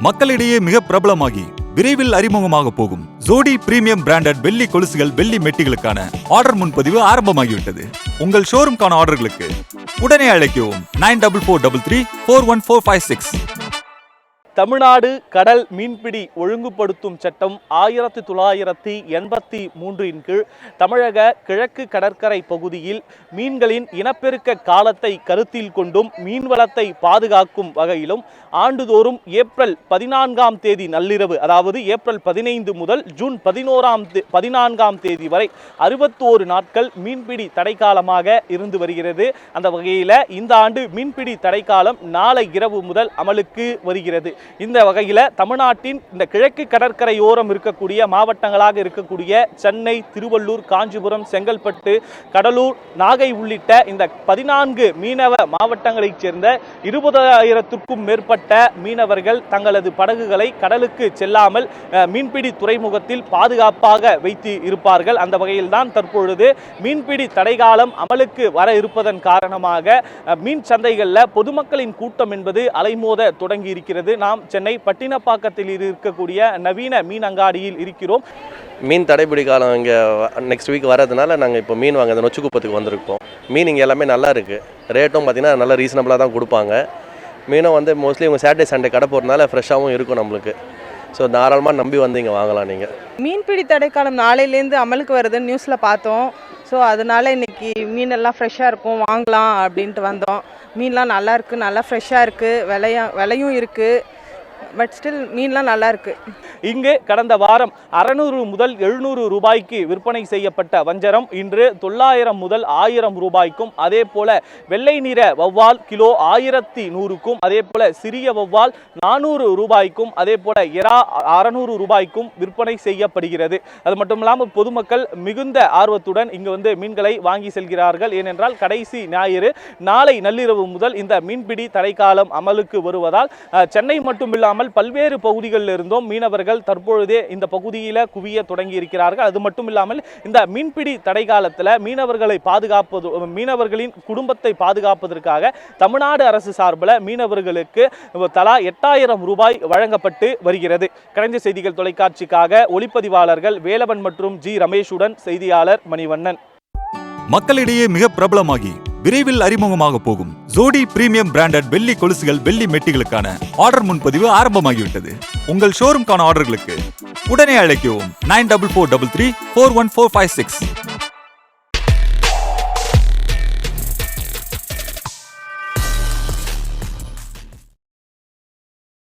மக்களிடையே மிக பிரபலமாகி விரைவில் அறிமுகமாக போகும் ஜோடி பிரீமியம் பிராண்டட் வெள்ளி கொலுசுகள் வெள்ளி மெட்டிகளுக்கான ஆர்டர் முன்பதிவு ஆரம்பமாகிவிட்டது. உங்கள் ஷோரூம்கான ஆர்டர்களுக்கு உடனே அழைக்கவும். Nine double four double three four one four five six Tamil Nadu கடல் மீன்பிடி ஒழுங்குபடுத்தும் சட்டம் ஆயிரத்தி தொள்ளாயிரத்தி எண்பத்தி மூன்றின் கீழ் தமிழக கிழக்கு கடற்கரை பகுதியில் மீன்களின் இனப்பெருக்க காலத்தை கருத்தில் கொண்டும் மீன்வளத்தை பாதுகாக்கும் வகையிலும் ஆண்டுதோறும் ஏப்ரல் பதினான்காம் தேதி நள்ளிரவு அதாவது ஏப்ரல் பதினைந்து முதல் ஜூன் பதினோராம் பதினான்காம் தேதி வரை அறுபத்தோரு நாட்கள் மீன்பிடி தடைக்காலமாக இருந்து வருகிறது. அந்த வகையில் இந்த ஆண்டு மீன்பிடி தடைக்காலம் நாளை இரவு முதல் அமலுக்கு வருகிறது. இந்த வகையில் தமிழ்நாட்டின் இந்த கிழக்கு கடற்கரையோரம் இருக்கக்கூடிய மாவட்டங்களாக இருக்கக்கூடிய சென்னை திருவள்ளூர் காஞ்சிபுரம் செங்கல்பட்டு கடலூர் நாகை உள்ளிட்ட இந்த பதினான்கு மீனவ மாவட்டங்களைச் சேர்ந்த இருபதாயிரத்திற்கும் மேற்பட்ட மீனவர்கள் தங்களது படகுகளை கடலுக்கு செல்லாமல் மீன்பிடி துறைமுகத்தில் பாதுகாப்பாக வைத்து இருப்பார்கள். அந்த வகையில்தான் தற்பொழுது மீன்பிடி தடைகாலம் அமலுக்கு வர இருப்பதன் காரணமாக மீன் சந்தைகளில் பொதுமக்களின் கூட்டம் என்பது அலைமோத தொடங்கி இருக்கிறது நாம் சென்னை பட்டினப்பாக்கத்தில் இருக்கக்கூடிய நவீன மீன் அங்காடியில் இருக்கிறோம். மீன் தடைப்பிடி காலம் இங்கே நெக்ஸ்ட் வீக் வரதுனால நாங்கள் இப்போ மீன் வாங்க இந்த நொச்சிக்குப்பத்துக்கு வந்திருக்கோம். மீன் இங்கே எல்லாமே நல்லா இருக்குது ரேட்டும் பார்த்தீங்கன்னா நல்லா ரீசனபிளாக தான் கொடுப்பாங்க. மீனும் வந்து மோஸ்ட்லி இவங்க சாட்டர்டே சண்டே கடை போகிறதுனால ஃப்ரெஷ்ஷாகவும் இருக்கும் நம்மளுக்கு. ஸோ தாராளமாக நம்பி வந்து இங்கே வாங்கலாம் நீங்கள் மீன்பிடி தடைக்காலம் நாளையிலேருந்து அமலுக்கு வருதுன்னு நியூஸில் பார்த்தோம். ஸோ அதனால இன்னைக்கு மீனெல்லாம் ஃப்ரெஷ்ஷாக இருக்கும் வாங்கலாம் அப்படின்ட்டு வந்தோம். மீன்லாம் நல்லா இருக்குது நல்லா ஃப்ரெஷ்ஷாக இருக்குது விலையும் விலையும் இருக்குது பட் ஸ்டில் மீன்லாம் நல்லா இருக்குது இங்கு கடந்த வாரம் அறநூறு முதல் எழுநூறு ரூபாய்க்கு விற்பனை செய்யப்பட்ட வஞ்சரம் இன்று தொள்ளாயிரம் முதல் ஆயிரம் ரூபாய்க்கும் அதே போல வெள்ளை நிற வௌவால் கிலோ ஆயிரத்தி நூறுக்கும் அதே போல சிறிய வௌவால் நானூறு ரூபாய்க்கும் அதே போல இரா அறநூறு ரூபாய்க்கும் விற்பனை செய்யப்படுகிறது. அது மட்டும் இல்லாமல் பொதுமக்கள் மிகுந்த ஆர்வத்துடன் இங்கு வந்து மீன்களை வாங்கி செல்கிறார்கள். ஏனென்றால் கடைசி ஞாயிறு நாளை நள்ளிரவு முதல் இந்த மீன்பிடி தடைக்காலம் அமலுக்கு வருவதால் சென்னை மட்டும் இல்லாமல் பல்வேறு பகுதிகளில் இருந்தும் மீனவர்கள் தற்பொழுதே இந்த பகுதியில் குவிய தொடங்கி இருக்கிறார்கள் அது மட்டும் இல்லாமல் இந்த மீன்பிடி தடை காலத்தில் மீனவர்களை பாதுகாப்பது மீனவர்களின் குடும்பத்தை பாதுகாப்பதற்காக தமிழ்நாடு அரசு சார்பில் மீனவர்களுக்கு தலா எட்டாயிரம் ரூபாய் வழங்கப்பட்டு வருகிறது. கலைஞர் செய்திகள் தொலைக்காட்சிக்காக ஒளிப்பதிவாளர்கள் வேலவன் மற்றும் ஜி ரமேஷுடன் செய்தியாளர் மணிவண்ணன். மக்களிடையே மிக பிரபலமாகி விரைவில் அறிமுகமாக போகும் ஜோடி பிரீமியம் பிராண்டட் வெள்ளி கொலுசுகள் வெள்ளி மெட்டிகளுக்கான ஆர்டர் முன்பதிவு ஆரம்பமாகிவிட்டது. உங்கள் ஷோரூம்கான ஆர்டர்களுக்கு உடனே அழைக்கவும். Nine double four double three four one four five six.